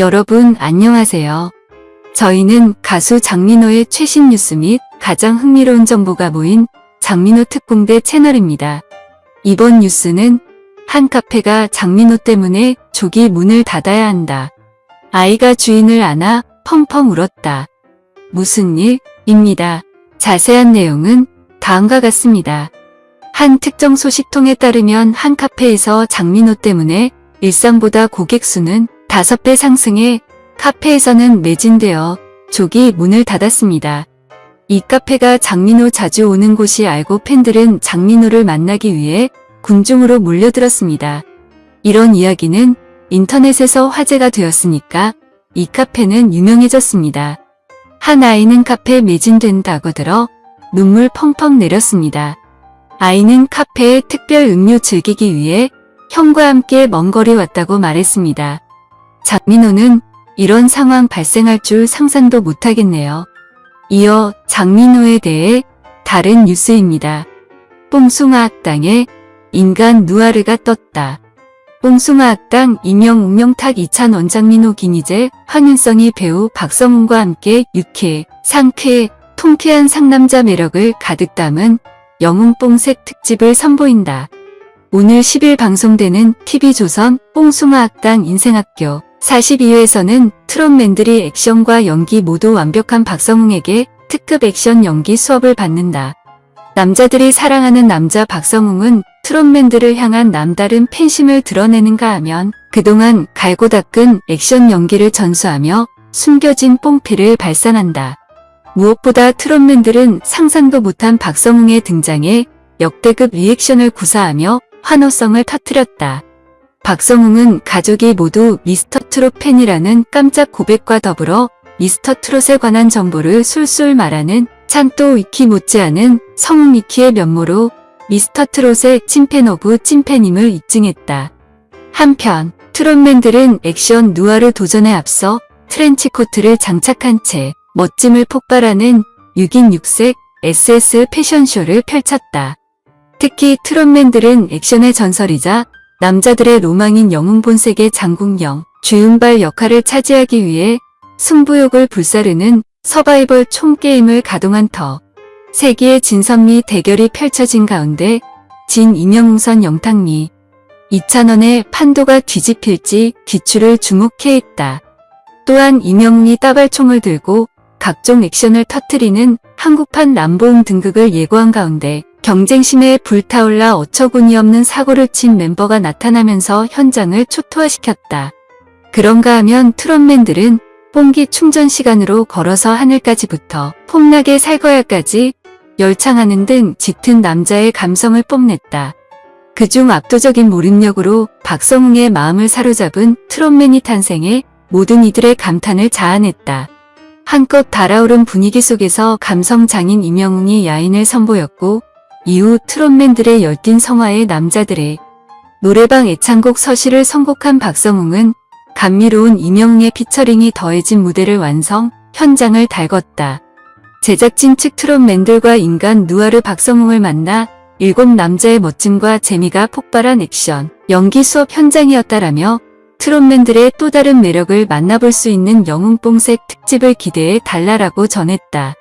여러분 안녕하세요. 저희는 가수 장민호의 최신 뉴스 및 가장 흥미로운 정보가 모인 장민호 특공대 채널입니다. 이번 뉴스는 한 카페가 장민호 때문에 조기 문을 닫아야 한다. 아이가 주인을 안아 펑펑 울었다. 무슨 일? 입니다. 자세한 내용은 다음과 같습니다. 한 특정 소식통에 따르면 한 카페에서 장민호 때문에 일상보다 고객 수는 5배 상승해 카페에서는 매진되어 조기 문을 닫았습니다. 이 카페가 장민호 자주 오는 곳이 알고 팬들은 장민호를 만나기 위해 군중으로 몰려들었습니다. 이런 이야기는 인터넷에서 화제가 되었으니까 이 카페는 유명해졌습니다. 한 아이는 카페 매진된다고 들어 눈물 펑펑 내렸습니다. 아이는 카페에 특별 음료 즐기기 위해 형과 함께 먼 거리 왔다고 말했습니다. 장민호는 이런 상황 발생할 줄 상상도 못하겠네요. 이어 장민호에 대해 다른 뉴스입니다. 뽕숭아 학당에 인간 누아르가 떴다. 뽕숭아 학당 임영 운명탁 이찬 원장민호 김희재 황윤성이 배우 박성훈과 함께 유쾌, 상쾌, 통쾌한 상남자 매력을 가득 담은 영웅 뽕색 특집을 선보인다. 오늘 10일 방송되는 TV조선 뽕숭아 학당 인생학교 42회에서는 트롯맨들이 액션과 연기 모두 완벽한 박성웅에게 특급 액션 연기 수업을 받는다. 남자들이 사랑하는 남자 박성웅은 트롯맨들을 향한 남다른 팬심을 드러내는가 하면 그동안 갈고 닦은 액션 연기를 전수하며 숨겨진 뽕피를 발산한다. 무엇보다 트롯맨들은 상상도 못한 박성웅의 등장에 역대급 리액션을 구사하며 환호성을 터뜨렸다. 박성웅은 가족이 모두 미스터 트롯 팬이라는 깜짝 고백과 더불어 미스터 트롯에 관한 정보를 술술 말하는 찬또 위키 못지않은 성웅 위키의 면모로 미스터 트롯의 찐팬 오브 찐팬임을 입증했다. 한편 트롯맨들은 액션 누아르 도전에 앞서 트렌치코트를 장착한 채 멋짐을 폭발하는 6인 6색 SS 패션쇼를 펼쳤다. 특히 트롯맨들은 액션의 전설이자 남자들의 로망인 영웅 본색의 장국영, 주윤발 역할을 차지하기 위해 승부욕을 불사르는 서바이벌 총게임을 가동한 터. 세기의 진선미 대결이 펼쳐진 가운데 진 임영웅선 영탁미, 이찬원의 판도가 뒤집힐지 기추를 주목해 있다. 또한 임영웅이 따발총을 들고 각종 액션을 터트리는 한국판 남보응 등극을 예고한 가운데 경쟁심에 불타올라 어처구니 없는 사고를 친 멤버가 나타나면서 현장을 초토화시켰다. 그런가 하면 트롯맨들은 뽕기 충전 시간으로 걸어서 하늘까지부터 폼나게 살거야까지 열창하는 등 짙은 남자의 감성을 뽐냈다. 그중 압도적인 몰입력으로 박성웅의 마음을 사로잡은 트롯맨이 탄생해 모든 이들의 감탄을 자아냈다. 한껏 달아오른 분위기 속에서 감성 장인 임영웅이 야인을 선보였고 이후 트롯맨들의 열띤 성화에 남자들의 노래방 애창곡 서시를 선곡한 박성웅은 감미로운 임영웅의 피처링이 더해진 무대를 완성, 현장을 달궜다. 제작진 측 트롯맨들과 인간 누아르 박성웅을 만나 일곱 남자의 멋짐과 재미가 폭발한 액션, 연기 수업 현장이었다라며 트롯맨들의 또 다른 매력을 만나볼 수 있는 영웅뽕색 특집을 기대해 달라라고 전했다.